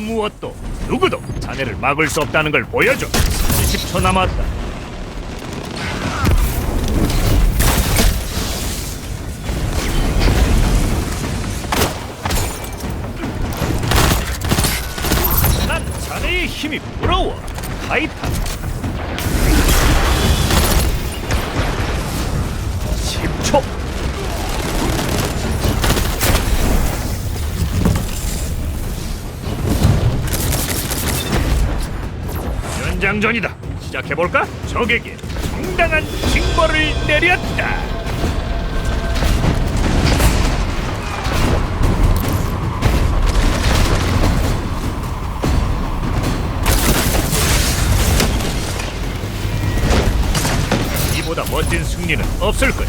무엇도 누구도 자네를 막을 수 없다는 걸 보여줘. 20초 남았다. 난 자네의 힘이 부러워. 타이탄. 10초. 연장전이다. 시작해볼까? 적에게 정당한 징벌을 내렸다. 이보다 멋진 승리는 없을 거야.